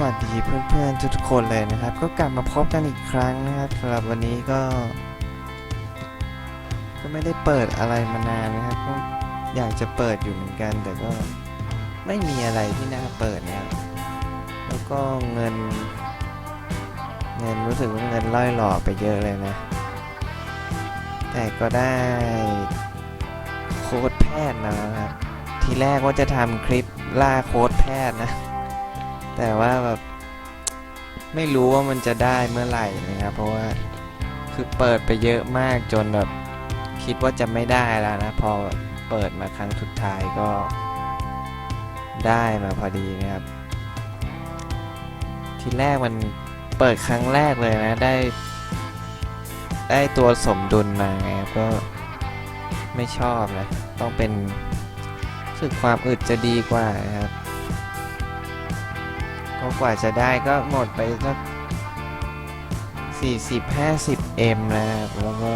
สวัสดีเพื่อนๆทุกคนเลยนะครับ ก็กลับมาพบกันอีกครั้งนะครับสำหรับวันนี้ก็ ก็ไม่ได้เปิดอะไรมานานนะครับก็อยากจะเปิดอยู่เหมือนกัน แต่ก็ไม่มีอะไรที่น่าเปิดนะครับแล้วก็เงิน เงินรู้สึกว่าเงินล่อยหล่อไปเยอะเลยนะ แต่ก็ได้โค้ดแพทย์นะครับ ทีแรกว่าจะทำคลิปล่าโค้ดแพทย์นะ แต่ว่าแบบไม่รู้ว่ามันจะได้เมื่อไหร่นะครับ เพราะว่าคือเปิดไปเยอะมากจนแบบคิดว่าจะไม่ได้แล้วนะ พอเปิดมาครั้งสุดท้ายก็ได้มาพอดีนะครับ ทีแรกมันเปิดครั้งแรกเลยนะได้ ได้ตัวสมดุลมาไงครับก็ไม่ชอบนะ ต้องเป็นสึกความอึดจะดีกว่านะครับ ก็กว่าจะได้ก็หมดไปสักสี่สิบห้าสิบเอ็มนะครับแล้วก็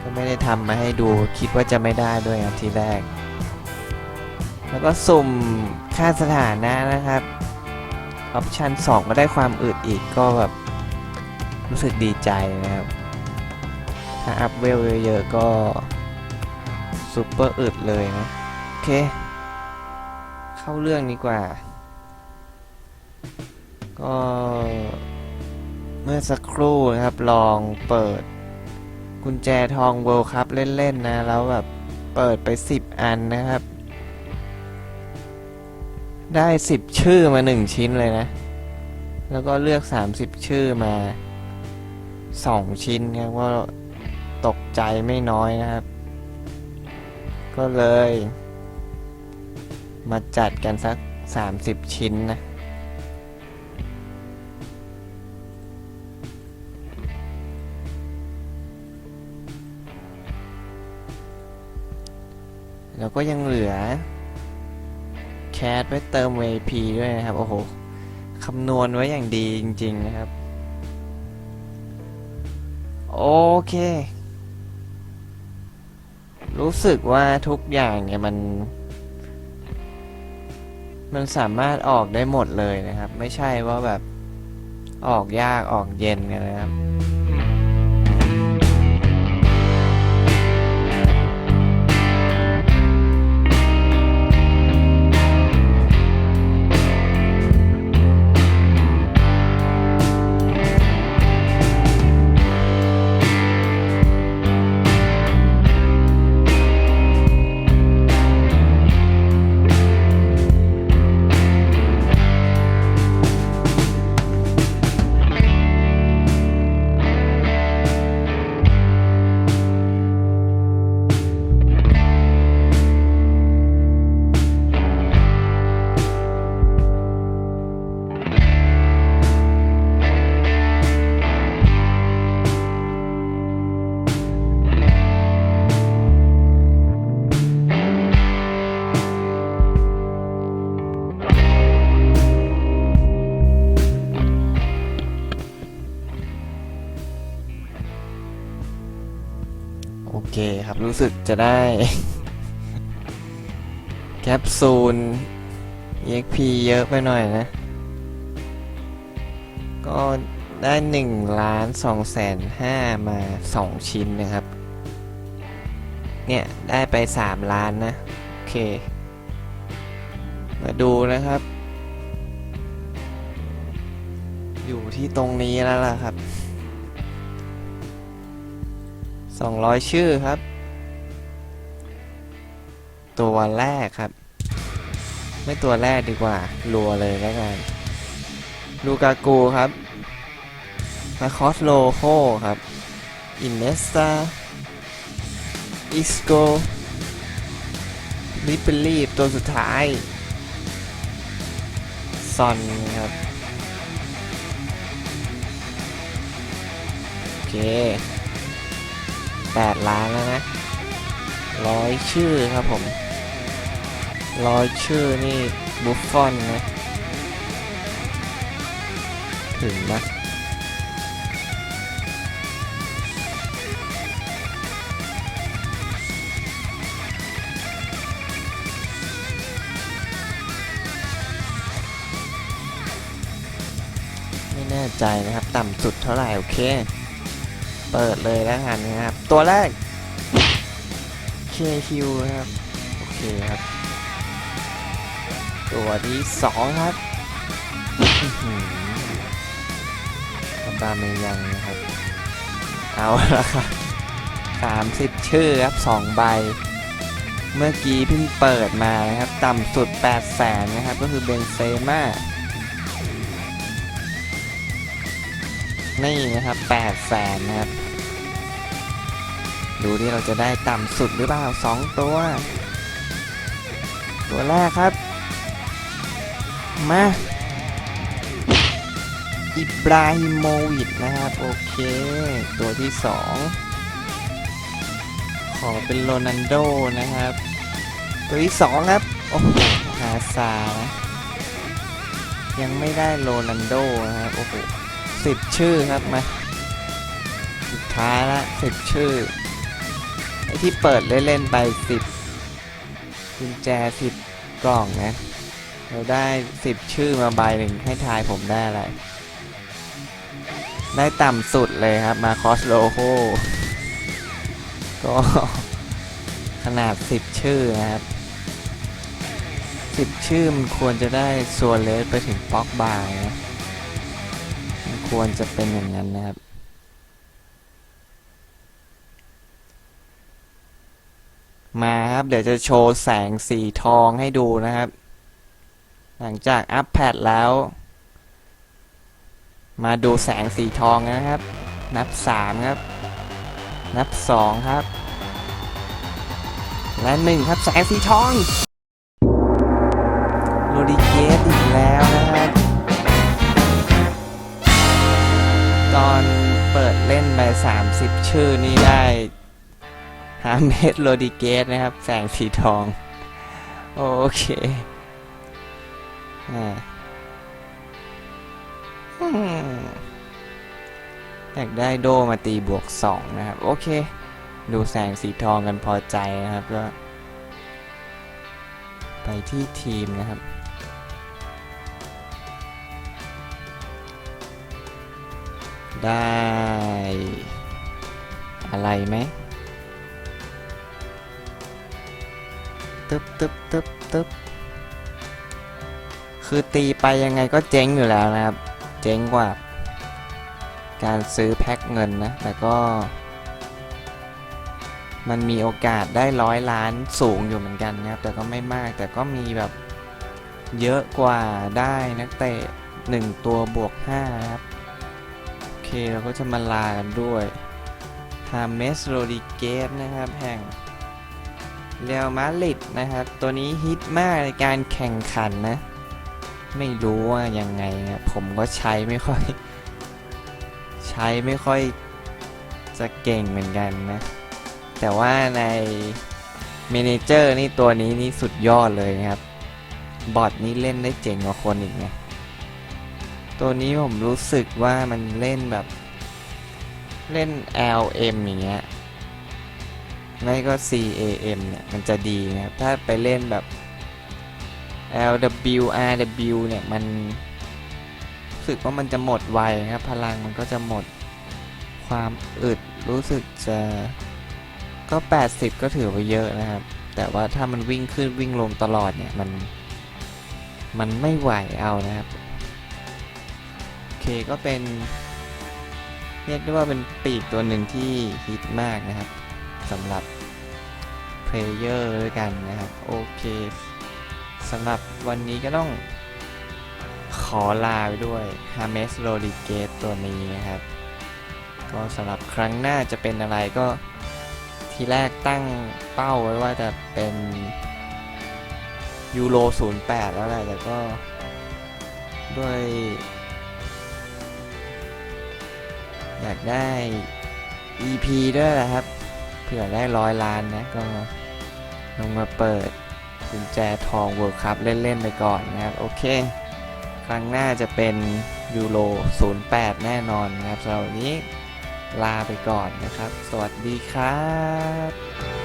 ก็ไม่ได้ทำมาให้ดูคิดว่าจะไม่ได้ด้วยครับทีแรก แล้วก็สุ่มค่าสถานะนะครับ ออปชัน2 ก็ได้ความอึดอีกก็แบบ รู้สึกดีใจนะครับ ถ้าอัพเวลเยอะๆก็ซูเปอร์อึดเลยนะ โอเค เข้าเรื่องดีกว่า ก็เมื่อสักครู่นะครับลองเปิดกุญแจทองเวิลด์คัพเล่น ๆ นะ แล้วแบบเปิดไป 10 อันนะครับ ได้ 10 ชื่อมา 1 ชิ้นเลยนะ แล้วก็เลือก 30 ชื่อมา 2 ชิ้นครับว่าตกใจไม่น้อยนะครับ ก็เลย มาจัดกันสัก 30 ชิ้นนะแล้วก็ยังเหลือ แคสไว้เติม VP ด้วยนะครับ โอ้โห คำนวณไว้อย่างดีจริง ๆ นะครับ โอเค รู้สึกว่าทุกอย่างเนี่ยมัน มันสามารถออกได้หมดเลยนะครับ ไม่ใช่ว่าแบบออกยากออกเย็นกันนะครับ เคครับ รู้สึกจะได้ แคปซูล EXP เยอะไปหน่อยนะ ก็ได้1ล้าน2แสน5มา 2 ชิ้นนะครับ เนี่ย ได้ไป 3 ล้านนะ โอเค มาดูนะครับ อยู่ที่ตรงนี้แล้วล่ะครับ 200 ชื่อครับ ตัวแรกครับ ไม่ตัวแรกดีกว่ารัวเลยแล้วกันลูกากูครับมาคอสโลโคครับอินเนสตาอิสโกลิปเปอรีบตัวสุดท้ายซอนครับโอเค 8 ล้านแล้วนะร้อยชื่อครับผมร้อยชื่อนี่บุฟฟอนนะ ถึงนะไม่แน่ใจนะครับ ต่ำสุดเท่าไหร่ โอเค เปิดเลยแล้วกันนะครับ ตัวแรก KQ ครับ โอเคครับ ตัวที่สองครับอื้อหือบาเมยังนะครับ เอาละครับสามสิบชื่อครับสองใบ เมื่อกี้เพิ่งเปิดมานะครับ ต่ำสุด8 0 0แสนนะครับ ก็คือเบนเซม่า นี่นะครับ8 0 0แสนนะครับ ดูที่เราจะได้ต่ำสุดหรือเปล่าสองตัว ตัวแรกครับ มาอิบราฮิโมวิชนะครับ โอเค ตัวที่สองขอเป็นโรนันโดนะครับ ตัวที่สองครับ โอ้โหฮาซานะยังไม่ได้โรนันโดนะครับ โอ้โห สิบชื่อครับมาสุดท้ายละสิบชื่อไอที่เปิดเล่นๆไปสิบกุญแจสิบกล่องนะเราได้สิบชื่อมาใบหนึ่งให้ทายผมได้อะไร ได้ต่ำสุดเลยครับมาคอสโลโคก็ขนาดสิบชื่อนะครับสิบชื่อมันควรจะได้ส่วนเลสไปถึงป๊อกบายนะ ควรจะเป็นอย่างนั้นนะครับ มาครับ เดี๋ยวจะโชว์แสงสีทองให้ดูนะครับ หลังจากอัพแพดแล้ว มาดูแสงสีทองนะครับ นับสามครับ นับสองครับ และหนึ่งครับ แสงสีทองโรดิเกสอีกแล้วนะ ปิดเล่นไป 30 ชื่อนี่ได้ฮาเมดโรดิเกสนะครับ แสงสีทอง โอเคอ่าอืมอยากได้โดมาตีบวก 2 นะครับ โอเค ดูแสงสีทองกันพอใจนะครับก็ไปที่ทีมนะครับ ได้ อะไรไหมตึ๊บตึ๊บตึ๊บตึ๊บคือตีไปยังไงก็เจ๊งอยู่แล้วนะครับ เจ๊งกว่า การซื้อแพ็คเงินนะ แต่ก็ มันมีโอกาสได้ร้อยล้านสูงอยู่เหมือนกันนะครับ แต่ก็ไม่มาก แต่ก็มีแบบเยอะกว่าได้นักเตะหนึ่งตัวบวกห้านะครับ เคเราก็จะมาลากันด้วยฮาเมสโรดิเกสนะครับแห่งเรอัลมาดริดนะครับ ตัวนี้ฮิตมากในการแข่งขันนะ ไม่รู้ว่ายังไงนะผมก็ใช้ไม่ค่อย ใช้ไม่ค่อยจะเก่งเหมือนกันนะ แต่ว่าในเมนเจอร์นี่ตัวนี้นี่สุดยอดเลยนะครับ บอทนี่เล่นได้เจ๋งกว่าคนอีกนะ ตัวนี้ผมรู้สึกว่ามันเล่นแบบ เล่น LM อย่างเงี้ย ไม่ก็ CAM เนี่ย มันจะดีนะครับ ถ้าไปเล่นแบบ LW RW เนี่ย มันรู้สึกว่ามันจะหมดไวนะครับ พลังมันก็จะหมดความอึดรู้สึกจะก็ 80 ก็ถือว่าเยอะนะครับ แต่ว่าถ้ามันวิ่งขึ้นวิ่งลงตลอดเนี่ย มัน มันไม่ไหวเอานะครับ ก็เป็นเรียกได้ว่าเป็นปีกตัวหนึ่งที่ฮิตมากนะครับสำหรับเพลเยอร์ด้วยกันนะครับ โอเคสำหรับวันนี้ก็ต้องขอลาไปด้วย h a m e s r o d r i g u e z ตัวนี้นะครับ ก็สำหรับครั้งหน้าจะเป็นอะไรก็ทีแรกตั้งเป้าไว้ว่าจะเป็นยูโร08 แล้วแหละแต่ก็ด้วย อยากได้ EP ด้วยนะครับ เผื่อได้ร้อยล้านนะ ก็ลงมาเปิดกุญแจทองเวิร์คครับเล่น ๆ ไปก่อนนะครับ โอเค ครั้งหน้าจะเป็นยูโร 08 แน่นอนนะครับสำหรับวันนี้ลาไปก่อนนะครับ สวัสดีครับ